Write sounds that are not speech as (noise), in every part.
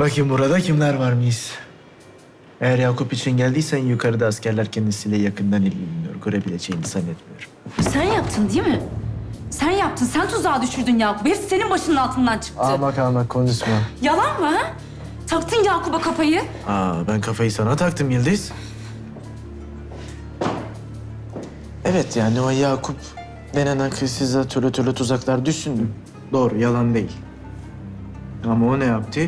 Bakayım burada kimler var mıyız? Eğer Yakup için geldiysen yukarıda askerler kendisiyle yakından ilgileniyor. Görebileceğini zannetmiyorum. Sen yaptın değil mi? Sen yaptın. Sen tuzağa düşürdün Yakup'u. Hepsi senin başının altından çıktı. Almak almak konuşma. Yalan mı ha? Taktın Yakup'a kafayı. Aa, ben kafayı sana taktım Yıldız. Evet yani o Yakup denen kız size türlü türlü tuzaklar düşündü. Doğru, yalan değil. Ama o ne yaptı?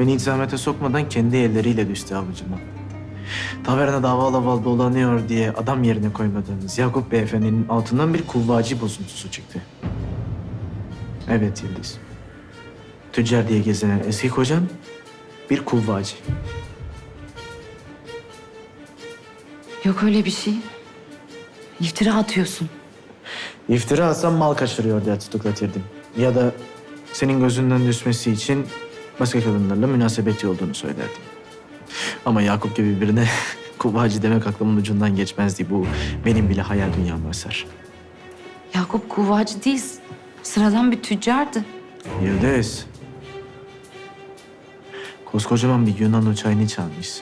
Beni hiç zahmete sokmadan kendi elleriyle düştü avucuma. Taverna dava laval dolanıyor diye adam yerine koymadığımız Yakup Beyefendi'nin altından bir kuvvacı bozuntusu çıktı. Evet Yıldız. Tüccar diye gezinen eski kocam bir kuvvacı. Yok öyle bir şey. İftira atıyorsun. İftira atsam mal kaçırıyor diye tutuklatırdım. Ya da senin gözünden düşmesi için başka kadınlarla münasebeti olduğunu söylerdim. Ama Yakup gibi birine (laughs) kuvvacı demek aklımın ucundan geçmezdi. Bu benim bile hayal dünyam basar. Yakup kuvvacı değil. Sıradan bir tüccardı. Yıldız. Koskocaman bir Yunan uçağını çalmış.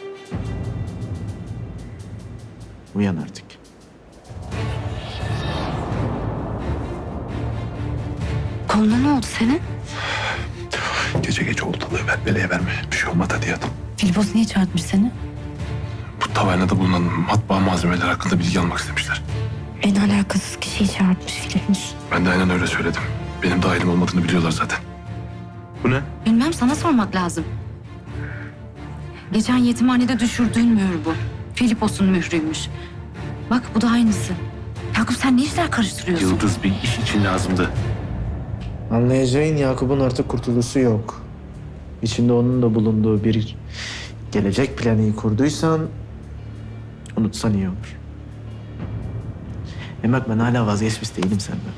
Uyan artık. Koluna ne oldu senin? Gece geç oldu da ver beleye verme. Bir şey olmadı hadi yat. Filipos niye çağırtmış seni? Bu tavernada bulunan matbaa malzemeleri hakkında bilgi almak istemişler. En alakasız kişiyi çağırtmış Filipos. Ben de aynen öyle söyledim. Benim dahilim olmadığını biliyorlar zaten. Bu ne? Bilmem sana sormak lazım. Geçen yetimhanede düşürdüğün mühür bu. Filipos'un mührüymüş. Bak bu da aynısı. Yakup sen ne işler karıştırıyorsun? Yıldız bir iş için lazımdı. Anlayacağın Yakup'un artık kurtuluşu yok. İçinde onun da bulunduğu bir gelecek planı kurduysan unutsan iyi olur. Hem bak ben hala vazgeçmiş değilim senden.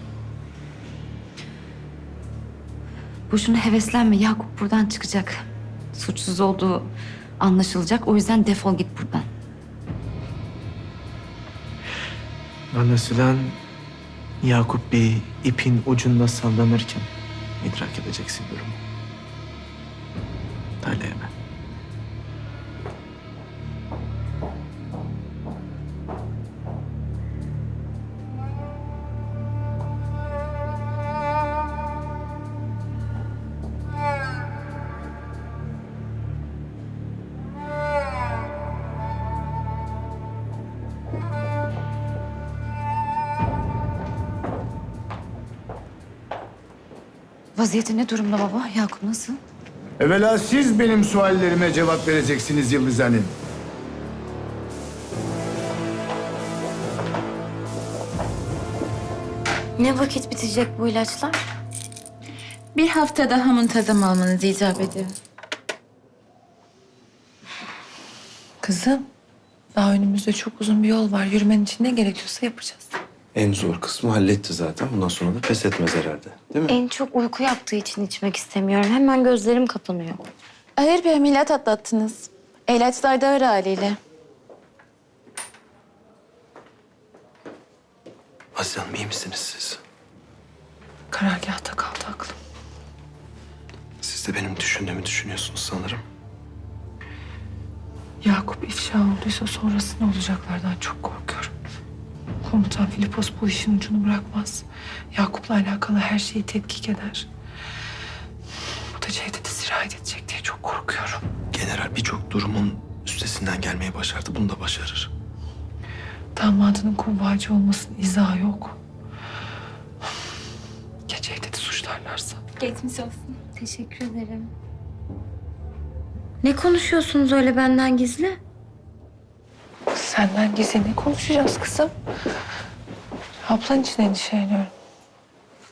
Boşuna heveslenme. Yakup buradan çıkacak. Suçsuz olduğu anlaşılacak. O yüzden defol git buradan. Anlaşılan Yakup bir ipin ucunda sallanırken idrak edeceksin durumu. Talihime. Vaziyeti ne durumda baba? Yakup nasıl? Evvela siz benim suallerime cevap vereceksiniz Yıldız Hanım. Ne vakit bitecek bu ilaçlar? Bir hafta daha muntazam almanız icap ediyor. Kızım, daha önümüzde çok uzun bir yol var. Yürümen için ne gerekiyorsa yapacağız. En zor kısmı halletti zaten. Bundan sonra da pes etmez herhalde. Değil mi? En çok uyku yaptığı için içmek istemiyorum. Hemen gözlerim kapanıyor. Ağır bir ameliyat atlattınız. İlaçlar da ağır haliyle. Aziz Hanım iyi misiniz siz? Karargahta kaldı aklım. Siz de benim düşündüğümü düşünüyorsunuz sanırım. Yakup ifşa olduysa sonrası ne olacaklardan çok korkuyorum. Komutan Filipos bu işin ucunu bırakmaz. Yakup'la alakalı her şeyi tetkik eder. Bu da Cevdet'e sirayet edecek diye çok korkuyorum. General birçok durumun üstesinden gelmeyi başardı. Bunu da başarır. Damadının kuvvacı olmasının izahı yok. Ya Cevdet'i suçlarlarsa? Geçmiş olsun. Teşekkür ederim. Ne konuşuyorsunuz öyle benden gizli? Senden gizli ne konuşacağız kızım? Ablan için endişeleniyorum.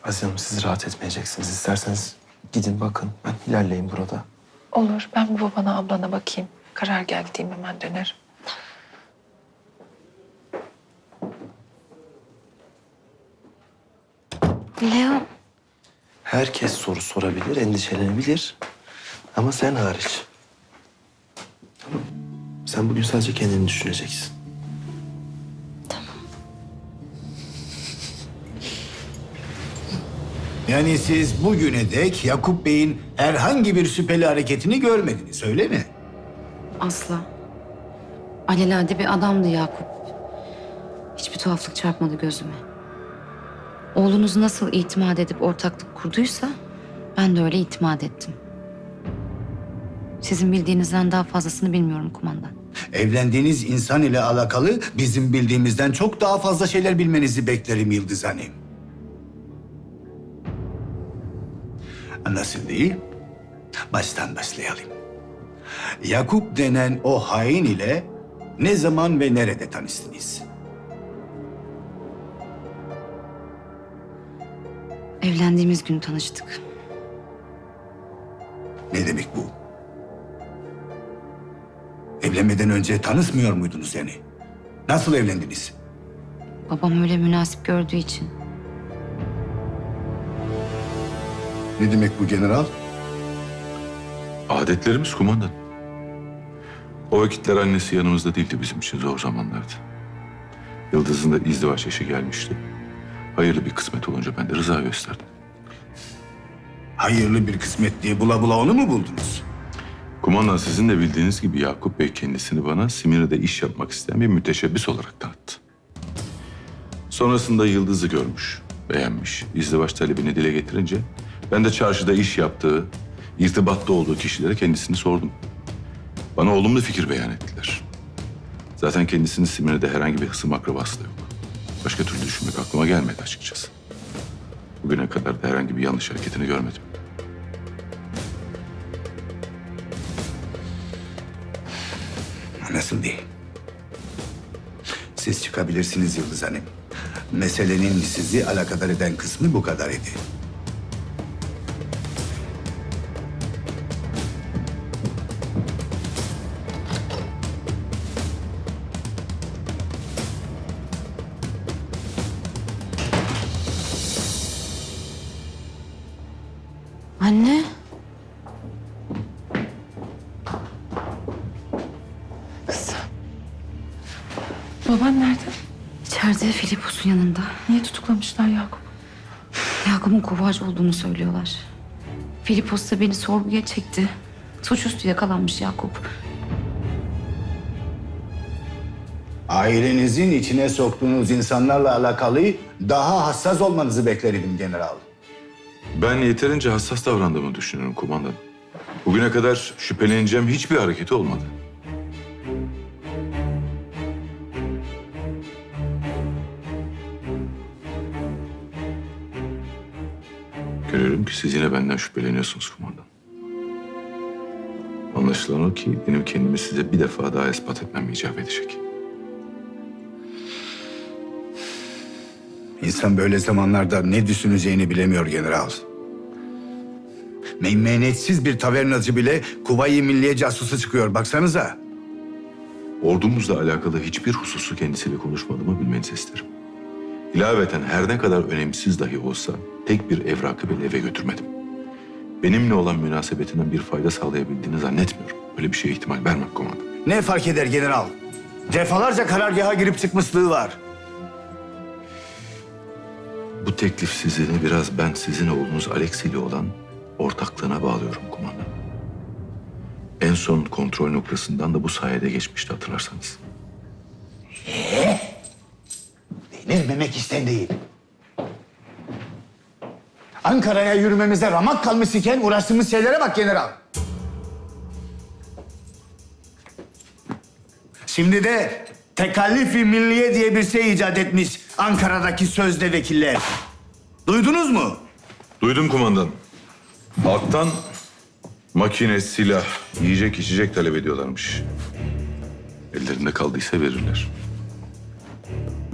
Aziz Hanım siz rahat etmeyeceksiniz. İsterseniz gidin bakın. Ben ilerleyeyim burada. Olur. Ben bir babana ablana bakayım. Karar gel gideyim hemen dönerim. Leo, Herkes soru sorabilir, endişelenebilir. Ama sen hariç. Tamam. Sen bugün sadece kendini düşüneceksin. Yani siz bugüne dek Yakup Bey'in herhangi bir şüpheli hareketini görmediniz öyle mi? Asla. Alelade bir adamdı Yakup. Hiçbir tuhaflık çarpmadı gözüme. Oğlunuz nasıl itimat edip ortaklık kurduysa ben de öyle itimat ettim. Sizin bildiğinizden daha fazlasını bilmiyorum kumandan. Evlendiğiniz insan ile alakalı bizim bildiğimizden çok daha fazla şeyler bilmenizi beklerim Yıldız Hanım. Nasıl değil? Baştan başlayalım. Yakup denen o hain ile ne zaman ve nerede tanıştınız? Evlendiğimiz gün tanıştık. Ne demek bu? Evlenmeden önce tanışmıyor muydunuz yani? Nasıl evlendiniz? Babam öyle münasip gördüğü için. Ne demek bu general? Adetlerimiz kumandan. O vakitler annesi yanımızda değildi bizim için zor zamanlardı. Yıldız'ın da izdivaç yaşı gelmişti. Hayırlı bir kısmet olunca ben de rıza gösterdim. Hayırlı bir kısmet diye bula bula onu mu buldunuz? Kumandan sizin de bildiğiniz gibi Yakup Bey kendisini bana Simir'de iş yapmak isteyen bir müteşebbis olarak tanıttı. Sonrasında Yıldız'ı görmüş, beğenmiş. İzdivaç talebini dile getirince ben de çarşıda iş yaptığı, irtibatta olduğu kişilere kendisini sordum. Bana olumlu fikir beyan ettiler. Zaten kendisinin Simir'de herhangi bir hısım akrabası da yok. Başka türlü düşünmek aklıma gelmedi açıkçası. Bugüne kadar da herhangi bir yanlış hareketini görmedim. Nasıl değil? Siz çıkabilirsiniz Yıldız Hanım. Meselenin sizi alakadar eden kısmı bu kadar idi. Anne. Kızım. Baban nerede? İçeride Filipos'un yanında. Niye tutuklamışlar Yakup? Yakup'un kovacı olduğunu söylüyorlar. Filipos da beni sorguya çekti. Suçüstü yakalanmış Yakup. Ailenizin içine soktuğunuz insanlarla alakalı daha hassas olmanızı beklerdim general. Ben yeterince hassas davrandığımı düşünüyorum kumandan. Bugüne kadar şüpheleneceğim hiçbir hareketi olmadı. Görüyorum ki siz yine benden şüpheleniyorsunuz kumandan. Anlaşılan o ki benim kendimi size bir defa daha ispat etmem icap edecek. İnsan böyle zamanlarda ne düşüneceğini bilemiyor general. Meymenetsiz bir tavernacı bile Kuvayi Milliye casusu çıkıyor baksanıza. Ordumuzla alakalı hiçbir hususu kendisiyle konuşmadığımı bilmenizi isterim. İlaveten her ne kadar önemsiz dahi olsa tek bir evrakı bile eve götürmedim. Benimle olan münasebetinden bir fayda sağlayabildiğini zannetmiyorum. Öyle bir şeye ihtimal vermem komandan. Ne fark eder general? Defalarca karargaha girip çıkmışlığı var. Bu teklif sizini biraz ben sizin oğlunuz Alex ile olan ortaklığına bağlıyorum kumandan. En son kontrol noktasından da bu sayede geçmişti hatırlarsanız. Denilmemek isten değil. Ankara'ya yürümemize ramak kalmış iken uğraştığımız şeylere bak general. Şimdi de tekallifi milliye diye bir şey icat etmiş Ankara'daki sözde vekiller. Duydunuz mu? Duydum kumandan. Halktan makine, silah, yiyecek içecek talep ediyorlarmış. Ellerinde kaldıysa verirler.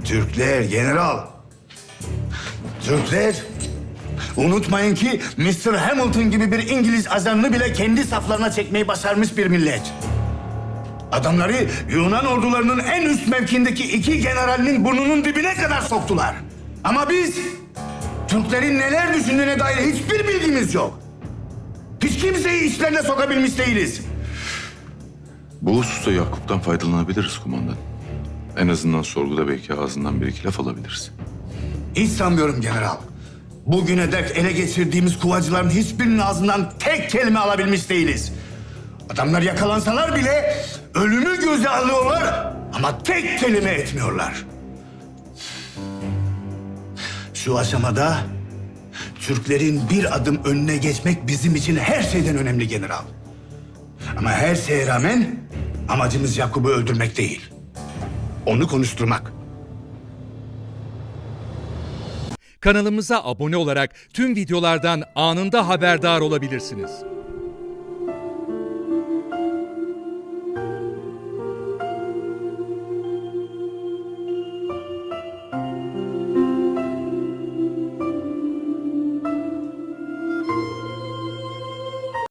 Türkler general. Türkler. Unutmayın ki Mr. Hamilton gibi bir İngiliz ajanını bile kendi saflarına çekmeyi başarmış bir millet. Adamları Yunan ordularının en üst mevkindeki iki generalinin burnunun dibine kadar soktular. Ama biz Türklerin neler düşündüğüne dair hiçbir bilgimiz yok. Hiç kimseyi içlerine sokabilmiş değiliz. Bu hususta Yakup'tan faydalanabiliriz kumandan. En azından sorguda belki ağzından bir iki laf alabiliriz. Hiç sanmıyorum general. Bugüne dek ele geçirdiğimiz kuvacıların hiçbirinin ağzından tek kelime alabilmiş değiliz. Adamlar yakalansalar bile ölümü göze alıyorlar ama tek kelime etmiyorlar. Şu aşamada Türklerin bir adım önüne geçmek bizim için her şeyden önemli general. Ama her şeye rağmen amacımız Yakup'u öldürmek değil. Onu konuşturmak. Kanalımıza abone olarak tüm videolardan anında haberdar olabilirsiniz.